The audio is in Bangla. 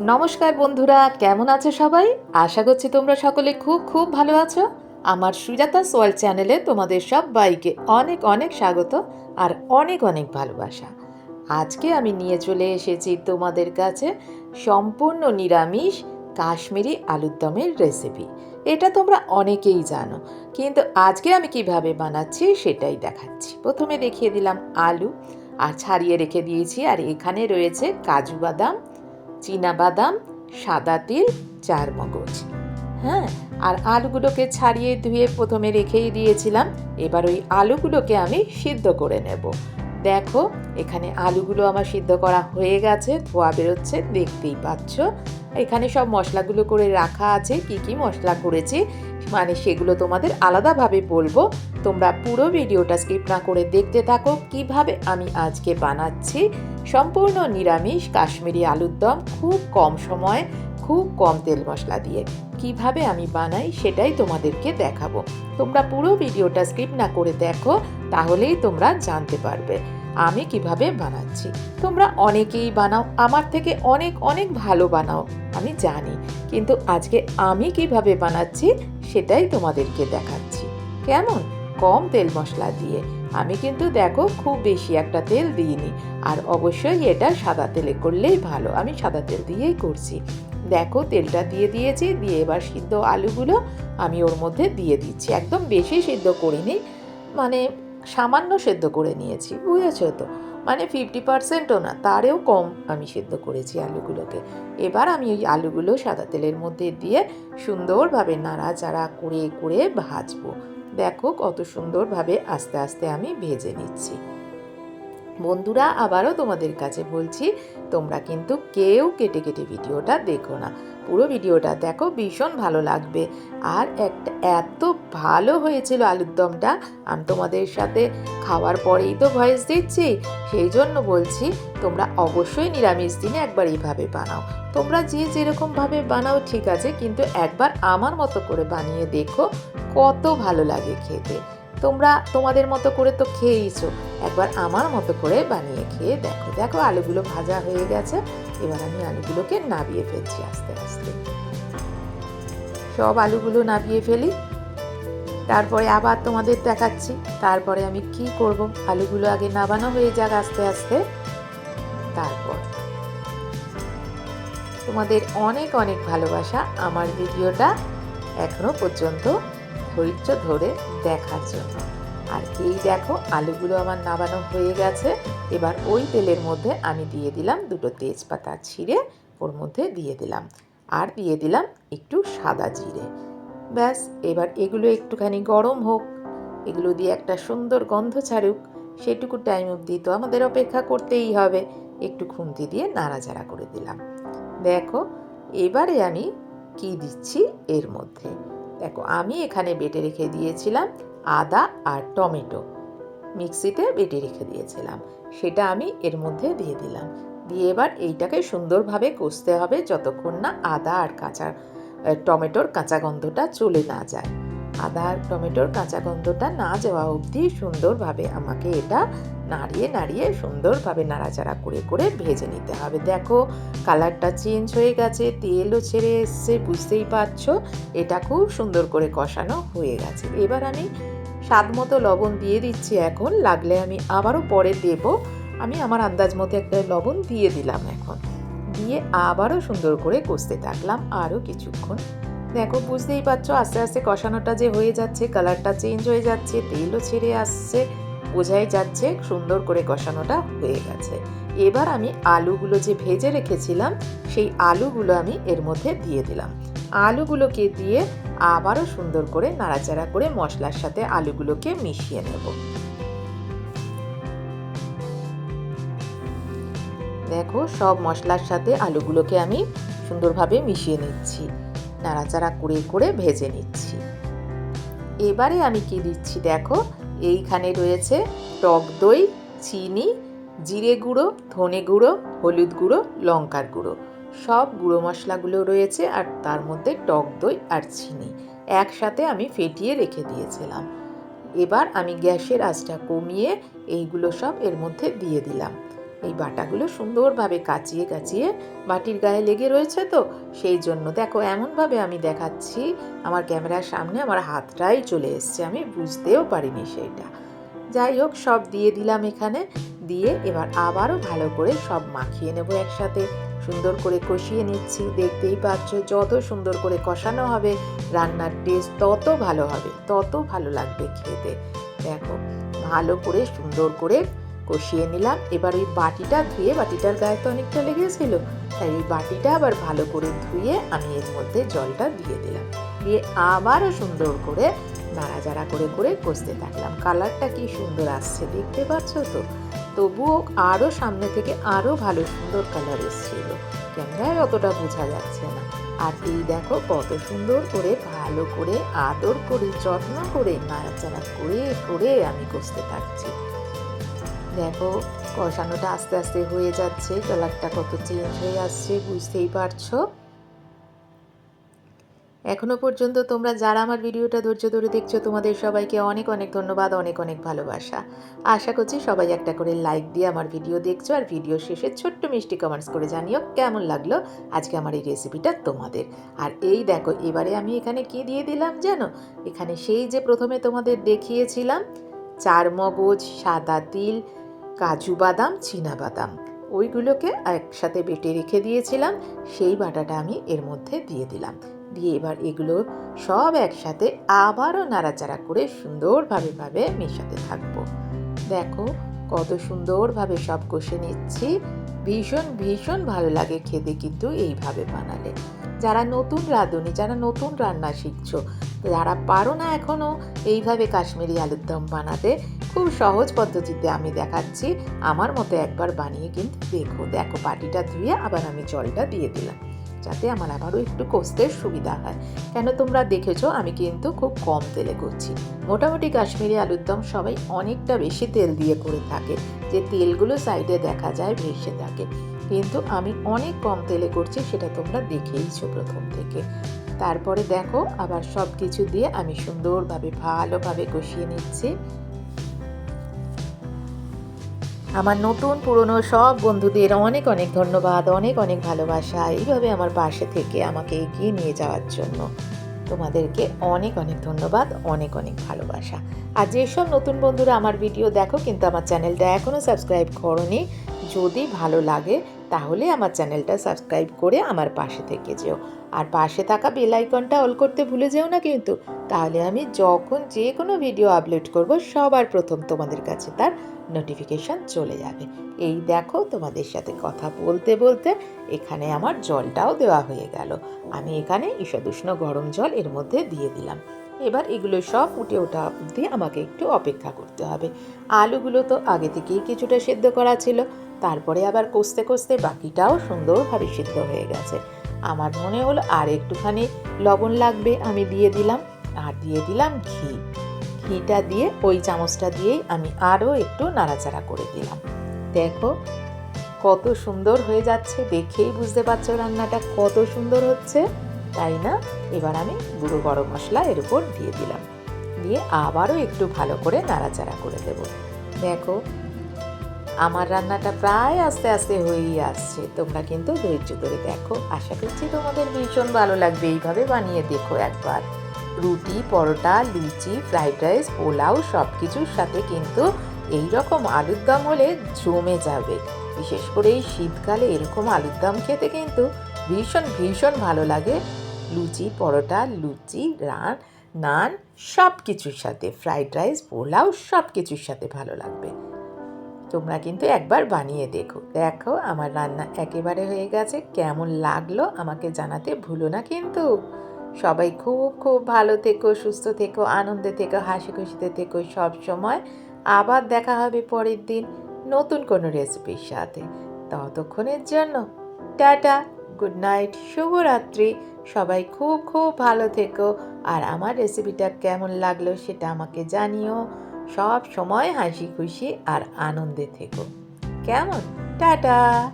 নমস্কার বন্ধুরা, কেমন আছো সবাই? আশা করছি তোমরা সকলে খুব খুব ভালো আছো। আমার সুজাতা সোয়াল চ্যানেলে তোমাদের সবাইকে অনেক অনেক স্বাগত আর অনেক অনেক ভালোবাসা। আজকে আমি নিয়ে চলে এসেছি তোমাদের কাছে সম্পূর্ণ নিরামিষ কাশ্মীরি আলুর দমের রেসিপি এটা তোমরা অনেকেই জানো, কিন্তু আজকে আমি কীভাবে বানাচ্ছি সেটাই দেখাচ্ছি। প্রথমে দেখিয়ে দিলাম আলু, আর ছাড়িয়ে রেখে দিয়েছি, আর এখানে রয়েছে কাজু বাদাম বাদাম সাদা তিল, চার মগজ। হ্যাঁ আর আলুগুলোকে ছাড়িয়ে ধুয়ে প্রথমে রেখেই দিয়েছিলাম। এবার ওই আলুগুলোকে আমি সিদ্ধ করে নেব। দেখো, এখানে আলুগুলো আমার সিদ্ধ করা হয়ে গেছে, ধোয়া বেরোচ্ছে, দেখতেই পাচ্ছ। এখানে সব মশলাগুলো করে রাখা আছে, কি কি মশলা করেছি মানে সেগুলো তোমাদের আলাদাভাবে বলব। তোমরা পুরো ভিডিওটা স্কিপ না করে দেখতে থাকো, কীভাবে আমি আজকে বানাচ্ছি সম্পূর্ণ নিরামিষ কাশ্মীরি আলুর দম খুব কম সময়ে খুব কম তেল মশলা দিয়ে। কীভাবে আমি বানাই সেটাই তোমাদেরকে দেখাবো। তোমরা পুরো ভিডিওটা স্কিপ না করে দেখো, তাহলেই তোমরা জানতে পারবে আমি কীভাবে বানাচ্ছি। তোমরা অনেকেই বানাও, আমার থেকে অনেক অনেক ভালো বানাও, আমি জানি। কিন্তু আজকে আমি কীভাবে বানাচ্ছি সেটাই তোমাদেরকে দেখাচ্ছি। কেমন? কম তেল মশলা দিয়ে। আমি কিন্তু দেখো খুব বেশি একটা তেল দিইনি। আর অবশ্যই এটা সাদা তেলে করলেই ভালো। আমি সাদা তেল দিয়েই করছি। দেখো তেলটা দিয়ে দিয়েছি, দিয়ে এবার সিদ্ধ আলুগুলো আমি ওর মধ্যে দিয়ে দিচ্ছি। একদম বেশি সিদ্ধ করিনি মানে সামান্য সেদ্ধ করে নিয়েছি, বুঝেছ তো? মানে ফিফটি পার্সেন্টও না, তারেও কম আমি সেদ্ধ করেছি আলুগুলোকে। এবার আমি ওই আলুগুলো সাদা তেলের মধ্যে দিয়ে সুন্দরভাবে নাড়াচাড়া করে করে ভাজবো। দেখো কত সুন্দরভাবে আস্তে আস্তে আমি ভেজে নিচ্ছি। বন্ধুরা, আবারও তোমাদের কাছে বলছি, তোমরা কিন্তু কেউ কেটে কেটে ভিডিওটা দেখো না। পুরো ভিডিওটা দেখো, ভীষণ ভালো লাগবে। আর একটা এত ভালো হয়েছিল আলুর দমটা, আমি তোমাদের সাথে খাওয়ার পরেই তো ভয়েস দিচ্ছি, সেই জন্য বলছি, তোমরা অবশ্যই নিরামিষ দিনে একবার এইভাবে বানাও। তোমরা যে যেরকমভাবে বানাও, ঠিক আছে, কিন্তু একবার আমার মতো করে বানিয়ে দেখো, কত ভালো লাগে খেতে। তোমরা তোমাদের মতো করে তো খেয়েইছো। একবার আমার মতো করে বানিয়ে খেয়ে দেখো। দেখো, আলুগুলো ভাজা হয়ে গেছে। এবার আমি আলুগুলোকে নাবিয়ে ফেলছি আস্তে আস্তে। সব আলুগুলো নাবিয়ে ফেলি। তারপরে আবার তোমাদের দেখাচ্ছি। তারপরে আমি কি করব? আলুগুলো আগে নাবানো হয়ে যাক আস্তে আস্তে। তারপর। তোমাদের অনেক অনেক ভালোবাসা। আমার ভিডিওটা এখনও পর্যন্ত ধৈর্য ধরে দেখার জন্য। আর এই দেখো, আলুগুলো আমার নাবানো হয়ে গেছে। এবার ওই তেলের মধ্যে আমি দিয়ে দিলাম দুটো তেজপাতা ছিঁড়ে, ওর মধ্যে দিয়ে দিলাম। আর দিয়ে দিলাম একটু সাদা জিরে। ব্যাস, এবার এগুলো একটুখানি গরম হোক। এগুলো দিয়ে একটা সুন্দর গন্ধ ছাড়ুক। সেটুকু টাইম অবধি তো আমাদের অপেক্ষা করতেই হবে। একটু খুন্তি দিয়ে নাড়াচাড়া করে দিলাম। দেখো, এবারে আমি কি দিচ্ছি এর মধ্যে? দেখো, আমি এখানে বেটে রেখে দিয়েছিলাম আদা আর টমেটো। মিক্সিতে বেটে রেখে দিয়েছিলাম। সেটা আমি এর মধ্যে দিয়ে দিলাম। দিয়ে এবার এইটাকে সুন্দরভাবে কষতে হবে যতক্ষণ না আদা আর কাঁচা টমেটোর কাঁচা গন্ধটা চলে না যায়। আদা আর টমেটোর কাঁচা গন্ধটা না যাওয়া অবধি সুন্দরভাবে আমাকে এটা নাড়িয়ে নাড়িয়ে সুন্দরভাবে নাড়াচাড়া করে করে ভেজে নিতে হবে। দেখো, কালারটা চেঞ্জ হয়ে গেছে, তেলও ছেড়ে এসছে, বুঝতেই পারছ? এটা খুব সুন্দর করে কষানো হয়ে গেছে। এবার আমি স্বাদ মতো লবণ দিয়ে দিচ্ছি এখন। লাগলে আমি আবারও পরে দেব। আমি আমার আন্দাজ মতো একটা লবণ দিয়ে দিলাম এখন। দিয়ে আবারও সুন্দর করে কষতে থাকলাম আরও কিছুক্ষণ। দেখো, বুঝতেই পারছ, আস্তে আস্তে কষানোটা যে হয়ে যাচ্ছে, কালারটা চেঞ্জ হয়ে যাচ্ছে, তেলও ছেড়ে আসছে, বোঝাই যাচ্ছে সুন্দর করে কষানোটা হয়ে গেছে। এবার আমি আলুগুলো যে ভেজে রেখেছিলাম, সেই আলুগুলো আমি এর মধ্যে দিয়ে দিলাম। আলুগুলোকে দিয়ে আবারও সুন্দর করে নাড়াচাড়া করে মশলার সাথে আলুগুলোকে মিশিয়ে নেব। দেখো, সব মশলার সাথে আলুগুলোকে আমি সুন্দরভাবে মিশিয়ে নিচ্ছি। নাড়াচাড়া করে করে ভেজে নিচ্ছি। এবারে আমি কি দিচ্ছি দেখো, এইখানে রয়েছে টক দই, চিনি, জিরে গুঁড়ো, ধনে গুঁড়ো, হলুদ গুঁড়ো, লঙ্কার গুঁড়ো। সব গুঁড়ো মশলাগুলো রয়েছে আর তার মধ্যে টক দই আর চিনি একসাথে আমি ফেটিয়ে রেখে দিয়েছিলাম। এবার আমি গ্যাসের আঁচটা কমিয়ে এইগুলো সব এর মধ্যে দিয়ে দিলাম। এই বাটাগুলো সুন্দরভাবে কাচিয়ে কাচিয়ে বাটির গায়ে লেগে রয়েছে তো, সেই জন্য দেখো এমনভাবে আমি দেখাচ্ছি। আমার ক্যামেরার সামনে আমার হাতটাই চলে এসছে, আমি বুঝতেও পারিনি সেইটা। যাই হোক, সব দিয়ে দিলাম এখানে। দিয়ে এবার আবারও ভালো করে সব মাখিয়ে নেব একসাথে। সুন্দর করে কষিয়ে নিচ্ছি, দেখতেই পাচ্ছ যত সুন্দর করে কষানো হবে, রান্নার টেস্ট তত ভালো হবে, তত ভালো লাগবে খেতে। দেখো, ভালো করে সুন্দর করে কষিয়ে নিলাম। এবার ওই বাটিটা ধুয়ে বাটিটার গায়ে তো অনেকটা লেগেছিল, তাই ওই বাটিটা আবার ভালো করে ধুয়ে আমি এর মধ্যে জলটা দিয়ে দিলাম। দিয়ে আবারও সুন্দর করে নাড়াচাড়া করে করে কষতে থাকলাম। কালারটা কি সুন্দর আসছে দেখতে পাচ্ছ তো? তবুও আরও সামনে থেকে আরও ভালো সুন্দর কালার এসেছিল। ক্যামেরায় অতটা বোঝা যাচ্ছে না। আর এই দেখো কত সুন্দর করে ভালো করে আদর করে, যত্ন করে, নাড়াচাড়া করে করে আমি কষতে থাকছি। দেখো, কষানোটা আস্তে আস্তে হয়ে যাচ্ছে, কালারটা কত চেঞ্জ হয়ে আসছে, বুঝতেই পারছ? এখনও পর্যন্ত তোমরা যারা আমার ভিডিওটা ধৈর্য ধরে দেখছ, তোমাদের সবাইকে অনেক অনেক ধন্যবাদ, অনেক অনেক ভালোবাসা। আশা করছি সবাই একটা করে লাইক দিয়ে আমার ভিডিও দেখছ, আর ভিডিও শেষে ছোট্ট মিষ্টি কমেন্টস করে জানিও কেমন লাগল আজকে আমার এই রেসিপিটা তোমাদের। আর এই দেখো, এবারে আমি এখানে কি দিয়ে দিলাম জানো? এখানে সেই যে প্রথমে তোমাদের দেখিয়েছিলাম, চার মগজ, সাদা তিল কাজু বাদাম, চীনা বাদাম। ওইগুলোকে একসাথে বেটে রেখে দিয়েছিলাম, সেই বাটাটা আমি এর মধ্যে দিয়ে দিলাম। দিয়ে এবার এগুলো সব একসাথে আবারও নাড়াচাড়া করে সুন্দরভাবে ভাবে মেশাতে থাকব। দেখো কত সুন্দরভাবে সব কষে নিচ্ছি। ভীষণ ভীষণ ভালো লাগে খেতে কিন্তু এইভাবে বানালে। যারা নতুন রাঁধুনি, যারা নতুন রান্না শিখছো, যারা পারো না এখনও এইভাবে কাশ্মীরি আলুর দম বানাতে, খুব সহজ পদ্ধতিতে আমি দেখাচ্ছি। আমার মতো একবার বানিয়ে কিন্তু দেখো। দেখো, বাটিটা ধুয়ে আবার আমি জলটা দিয়ে দিলাম। যাতে আমার আবারও একটু কষতে সুবিধা হয়। কেন তোমরা দেখেছ? আমি কিন্তু খুব কম তেলে করছি। মোটামুটি কাশ্মীরি আলুর দম সবাই অনেকটা বেশি তেল দিয়ে করে থাকে, যে তেলগুলো সাইডে দেখা যায়, ভেসে থাকে। কিন্তু আমি অনেক কম তেলে করছি, সেটা তোমরা দেখেইছো প্রথম থেকে। তারপরে দেখো, আবার সব কিছু দিয়ে আমি সুন্দরভাবে, ভালোভাবে কষিয়ে নিচ্ছি। আমার নতুন, পুরনো সব বন্ধুদের অনেক অনেক ধন্যবাদ, অনেক অনেক ভালোবাসা এইভাবে আমার পাশে থেকে আমাকে এগিয়ে নিয়ে যাওয়ার জন্য। তোমাদেরকে অনেক অনেক ধন্যবাদ, অনেক অনেক ভালোবাসা। আর যেসব নতুন বন্ধুরা আমার ভিডিও দেখো কিন্তু আমার চ্যানেলটা এখনও সাবস্ক্রাইব করনি, যদি ভালো লাগে তাহলে আমার চ্যানেলটা সাবস্ক্রাইব করে আমার পাশে থেকে যেও। আর পাশে থাকা বেল আইকনটা অল করতে ভুলে যেও না কিন্তু, তাহলে আমি যখন যে কোনো ভিডিও আপলোড করব সবার প্রথম তোমাদের কাছে তার নোটিফিকেশান চলে যাবে। এই দেখো তোমাদের সাথে কথা বলতে বলতে এখানে আমার জলটাও দেওয়া হয়ে গেল। আমি এখানে ঈষদুষ্ণ গরম জল এর মধ্যে দিয়ে দিলাম। এবার এগুলো সব উঠে ওঠা অবধি আমাকে একটু অপেক্ষা করতে হবে। আলুগুলো তো আগে থেকেই কিছুটা সেদ্ধ করা ছিল, তারপরে আবার কষতে কষতে বাকিটাও সুন্দরভাবে সিদ্ধ হয়ে গেছে। আমার মনে হলো আর একটুখানি লবণ লাগবে আমি দিয়ে দিলাম। আর দিয়ে দিলাম ঘি। ঘিটা দিয়ে, ওই চামচটা দিয়েই আমি আরও একটু নাড়াচাড়া করে দিলাম। দেখো কত সুন্দর হয়ে যাচ্ছে, দেখেই বুঝতে পারছ রান্নাটা কত সুন্দর হচ্ছে। তাই না? এবার আমি গুঁড়ো গরম মশলা এর উপর দিয়ে দিলাম। দিয়ে আবারও একটু ভালো করে নাড়াচাড়া করে দেব। দেখো আমার রান্নাটা প্রায় আস্তে আস্তে হয়েই আসছে। তোমরা কিন্তু ধৈর্য ধরে দেখো। আশা করছি তোমাদের ভীষণ ভালো লাগবে। এইভাবে বানিয়ে দেখো একবার। রুটি, পরোটা, লুচি, ফ্রাইড রাইস, পোলাও সব কিছুর সাথে কিন্তু এই রকম আলুর দম হলে জমে যাবে। বিশেষ করে এই শীতকালে এরকম আলুর দম খেতে কিন্তু ভীষণ ভীষণ ভালো লাগে। লুচি, পরোটা, লুচি, রান, নান সব কিছুর সাথে, ফ্রাইড রাইস, পোলাও সব কিছুর সাথে ভালো লাগবে। তোমরা কিন্তু একবার বানিয়ে দেখো। দেখো, আমার রান্না একেবারে হয়ে গেছে। কেমন লাগল আমাকে জানাতে ভুলো না কিন্তু। সবাই খুব খুব ভালো থেকো, সুস্থ থেকো, আনন্দে থেকো হাসি খুশিতে থেকো সব সময়। আবার দেখা হবে পরের দিন নতুন কোনো রেসিপির সাথে। ততক্ষণের জন্য টাটা গুড নাইট শুভরাত্রি। সবাই খুব খুব ভালো থেকো। আর আমার রেসিপিটা কেমন লাগল সেটা আমাকে জানিও। সব সময় হাসি খুশি আর আনন্দে থেকো। কেমন? টাটা!